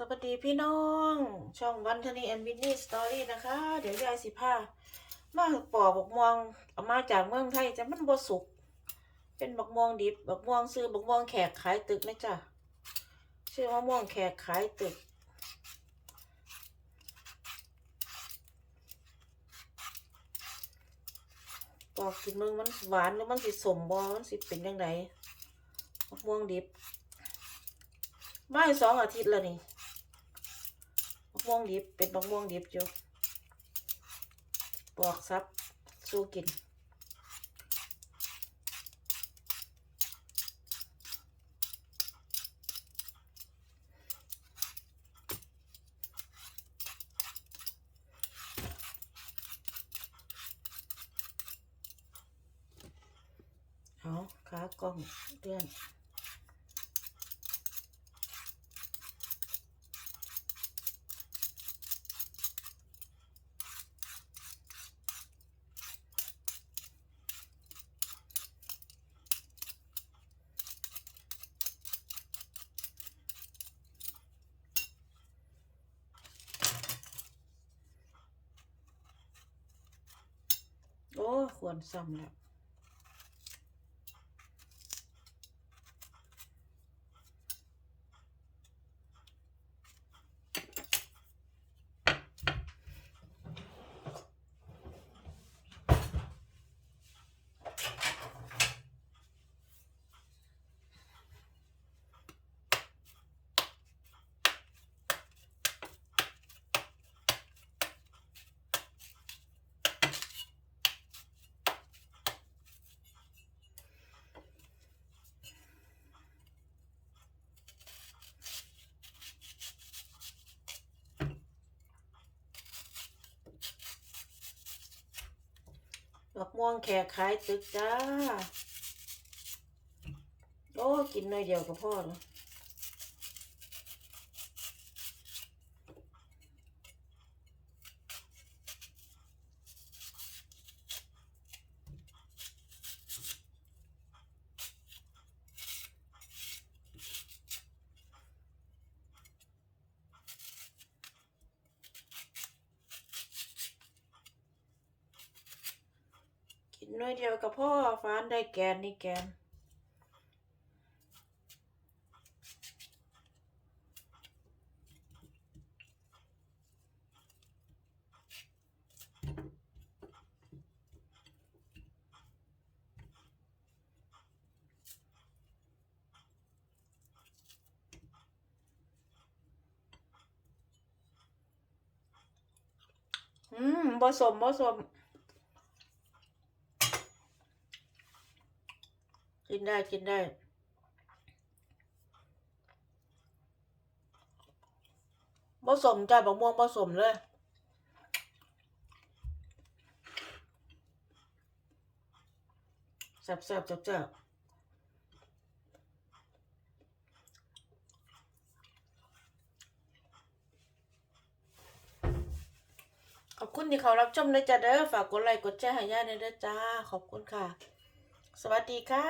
สวัสดีพี่น้อง ช่องวันทนีแอนวินนี่สตอรี่นะคะ เดี๋ยวยายสิพามาปอบักม่วงเอามาจากเมืองไทยแต่มันบ่สุก เป็นบักม่วงดิบบักม่วงซื้อบักม่วงแขกขายตึกนะจ๊ะชื่อมะม่วงแขกขายตึกปอกกินเมึงมันหวานหรือมันสิสมบ่มันสิเป็นยังไงมะม่วงดิบไม่สองอาทิตย์แล้วนี่ ม่วงดิบ เป็นมะม่วงดิบอยู่ปอกซับ สู้กินเอาขากล้องเตือนโอ้ ควรซ่อมแล้ว หมักม่วงแขกขายตึกจ้า โอ้ กินหน่อยเดียวก็พอแล้ว นหน่อยเดียวก็พ่อฟานได้แกนนี่แกน อืมผสมผสม กินได้กินได้ผสมจ้ะบักม่วงผสมเลยแซ่บแซ่บแซ่บแซ่บขอบคุณที่เขารับชมนะจ๊ะเด้อฝากกดไลค์กดแชร์ให้ย่าในอยเด้อจ้า ขอบคุณค่ะ สวัสดีค่ะ